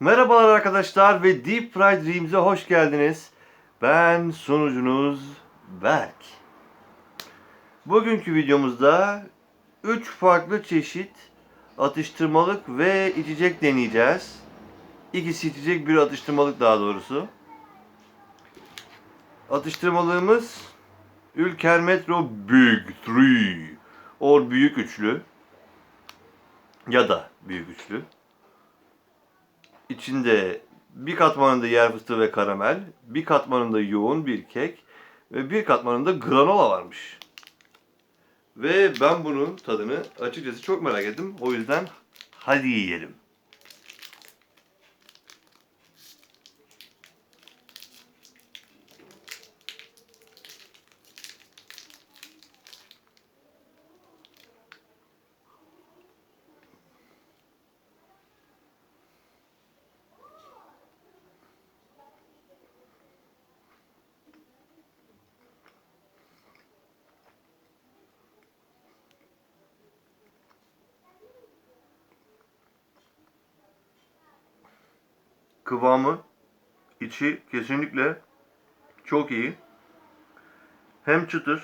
Merhabalar arkadaşlar ve Deep Fried Dreams'e hoş geldiniz. Ben sunucunuz Berk. Bugünkü videomuzda 3 farklı çeşit atıştırmalık ve içecek deneyeceğiz. İkisi içecek, bir atıştırmalık daha doğrusu. Atıştırmalığımız Ülker Metro Big 3 or büyük üçlü ya da büyük üçlü. İçinde bir katmanında yer fıstığı ve karamel, bir katmanında yoğun bir kek ve bir katmanında granola varmış. Ve ben bunun tadını açıkçası çok merak ettim. O yüzden hadi yiyelim. Kıvamı, içi kesinlikle çok iyi. Hem çıtır,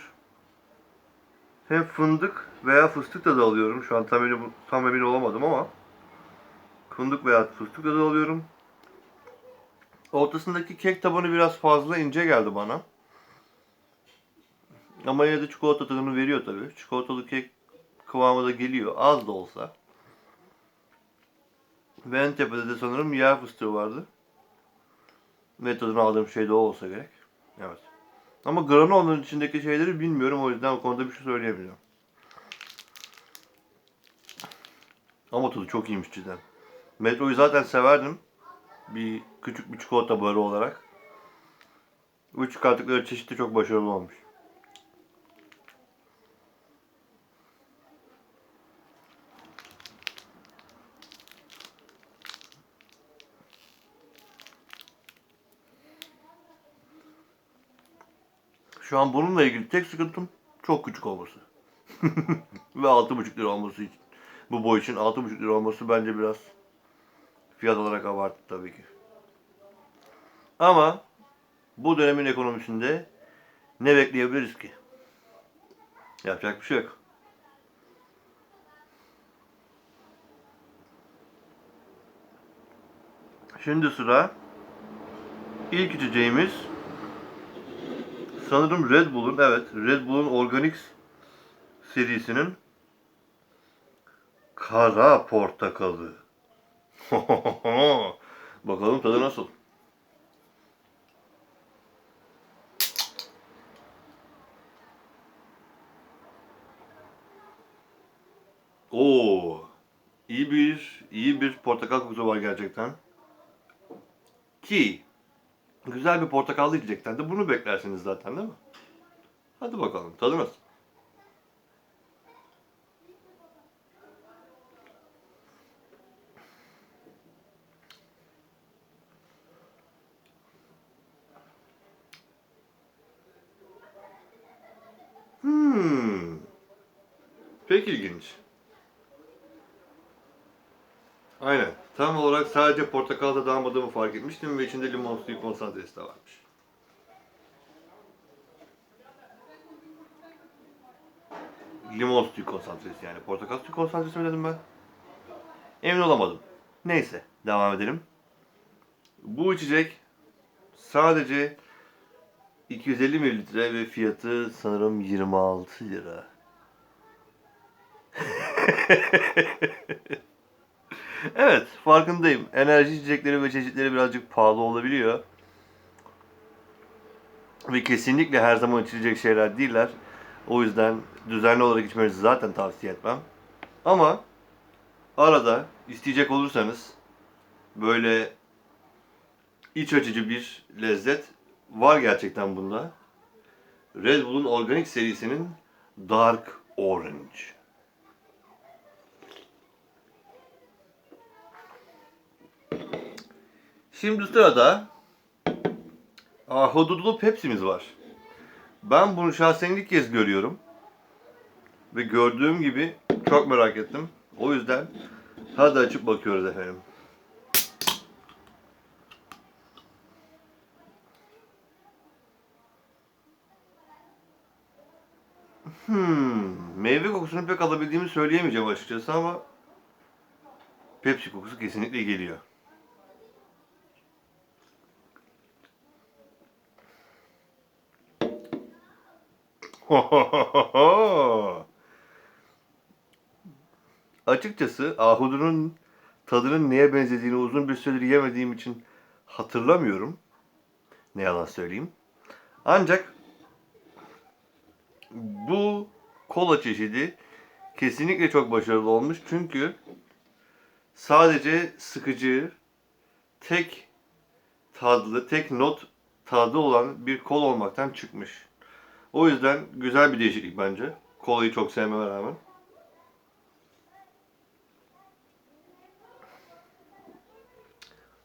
hem fındık veya fıstık tadı alıyorum. Şu an tam emin, tam emin olamadım ama fındık veya fıstık tadı alıyorum. Ortasındaki kek tabanı biraz fazla ince geldi bana. Ama yine de çikolata tadını veriyor tabii. Çikolatalı kek kıvamı da geliyor. Az da olsa. Ve en tepede de sanırım yer fıstığı vardı. Ve tadını aldığım şey de o olsa gerek. Evet. Ama granola'nın içindeki şeyleri bilmiyorum o yüzden o konuda bir şey söyleyemeyeceğim. Ama tadı çok iyiymiş cidden. Metroyu zaten severdim. Bir küçük bir çikolata barı olarak. Bu çıkarttıkları çeşit de çok başarılı olmuş. Şu an bununla ilgili tek sıkıntım çok küçük olması. Ve 6,5 lira olması için. Bu boy için 6,5 lira olması bence biraz fiyat olarak abartı tabii ki. Ama bu dönemin ekonomisinde ne bekleyebiliriz ki? Yapacak bir şey yok. Şimdi sıra ilk içeceğimiz sanırım Red Bull'un evet Red Bull'un Organix serisinin kara portakalı. Bakalım tadı nasıl? Oo, iyi bir iyi bir portakal kokusu var gerçekten. Ki güzel bir portakallı içecekten de bunu beklersiniz zaten değil mi? Hadi bakalım tadı nasıl? Hmm. Pek ilginç. Aynen. Tam olarak sadece portakal tadı almadığımı fark etmiştim ve içinde limon suyu konsantresi de varmış. Limon suyu konsantresi yani. Portakal suyu konsantresi mi dedim ben? Emin olamadım. Neyse. Devam edelim. Bu içecek sadece 250 mililitre ve fiyatı sanırım 26 lira. evet, farkındayım. Enerji içecekleri ve çeşitleri birazcık pahalı olabiliyor. Ve kesinlikle her zaman içilecek şeyler değiller. O yüzden düzenli olarak içmenizi zaten tavsiye etmem. Ama arada isteyecek olursanız böyle iç açıcı bir lezzet var gerçekten bunda. Red Bull'un organik serisinin Dark Orange. Şimdi sırada ahududlu Pepsi'miz var. Ben bunu şahsen ilk kez görüyorum. Ve gördüğüm gibi çok merak ettim. O yüzden hadi açıp bakıyoruz efendim. Hmm, meyve kokusunu pek alabildiğimi söyleyemeyeceğim açıkçası ama Pepsi kokusu kesinlikle geliyor. Açıkçası ahudunun tadının neye benzediğini uzun bir süredir yemediğim için hatırlamıyorum. Ne yalan söyleyeyim. Ancak bu kola çeşidi kesinlikle çok başarılı olmuş. Çünkü sadece sıkıcı, tek tadlı, tek not tadı olan bir kol olmaktan çıkmış. O yüzden güzel bir değişiklik bence. Kolayı çok sevmeme rağmen.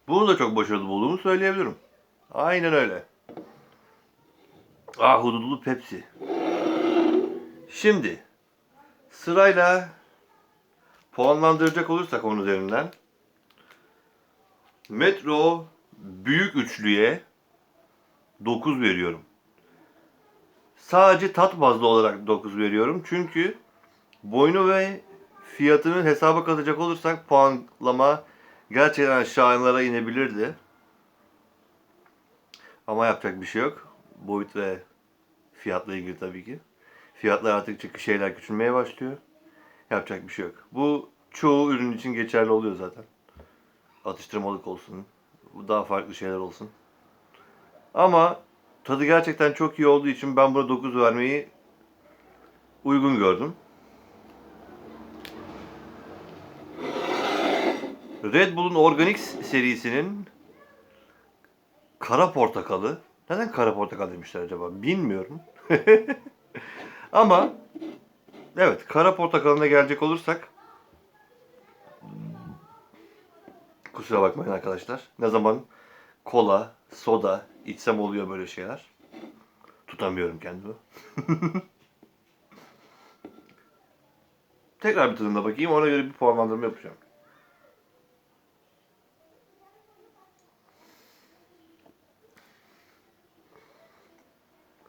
Bunu da çok başarılı bulduğumu söyleyebilirim. Aynen öyle. Ah hududulu Pepsi. Şimdi sırayla puanlandıracak olursak onun üzerinden Metro büyük üçlüye 9 veriyorum. Sadece tat bazlı olarak 9 veriyorum. Çünkü boynu ve fiyatını hesaba katacak olursak puanlama gerçekten şahinlara inebilirdi. Ama yapacak bir şey yok. Boyut ve fiyatla ilgili tabii ki. Fiyatlar artık çünkü şeyler küçülmeye başlıyor. Yapacak bir şey yok. Bu çoğu ürün için geçerli oluyor zaten. Atıştırmalık olsun. Daha farklı şeyler olsun. Ama tadı gerçekten çok iyi olduğu için ben buna 9 vermeyi uygun gördüm. Red Bull'un Organic serisinin kara portakalı. Neden kara portakal demişler acaba? Bilmiyorum. Ama evet kara portakalına gelecek olursak kusura bakmayın arkadaşlar. Ne zaman kola, soda içsem oluyor böyle şeyler. Tutamıyorum kendimi. Tekrar bir tadına bakayım. Ona göre bir puanlandırma yapacağım.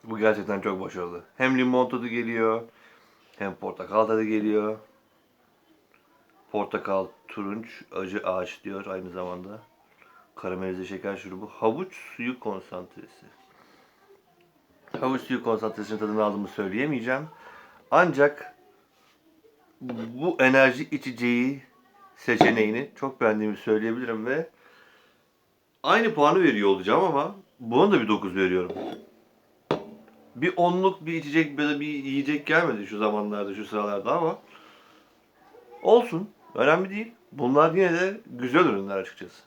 Bu gerçekten çok başarılı. Hem limon tadı geliyor, hem portakal tadı geliyor. Portakal, turunç, acı ağaç diyor aynı zamanda. Karamelize şeker şurubu, havuç suyu konsantresi. Havuç suyu konsantresinin tadını aldığımı söyleyemeyeceğim. Ancak bu enerji içeceği seçeneğini çok beğendiğimi söyleyebilirim ve aynı puanı veriyor olacağım ama buna da bir 9 veriyorum bir onluk bir içecek ya da bir yiyecek gelmedi şu zamanlarda, şu sıralarda ama olsun. Önemli değil. Bunlar yine de güzel ürünler açıkçası.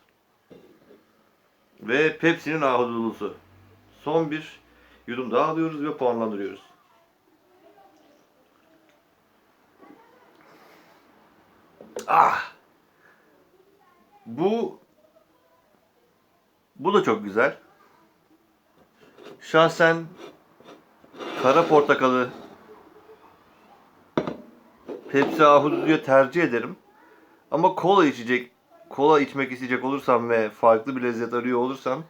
Ve Pepsi'nin ahudulusu. Son bir yudum daha alıyoruz ve puanlandırıyoruz. Ah! Bu bu da çok güzel. Şahsen kara portakalı Pepsi ahududuyu tercih ederim. Ama kola içecek, kola içmek isteyecek olursam ve farklı bir lezzet arıyor olursam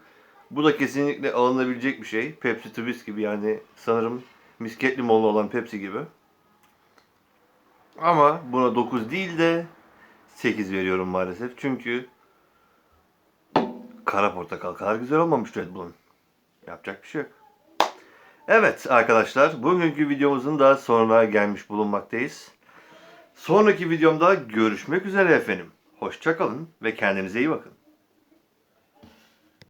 bu da kesinlikle alınabilecek bir şey. Pepsi Twist gibi yani sanırım misket limonlu olan Pepsi gibi. Ama buna 9 değil de 8 veriyorum maalesef. Çünkü kara portakal kadar güzel olmamış Red Bull'un. Yapacak bir şey yok. Evet arkadaşlar, bugünkü videomuzun da sonuna gelmiş bulunmaktayız. Sonraki videomda görüşmek üzere efendim. Hoşçakalın ve kendinize iyi bakın.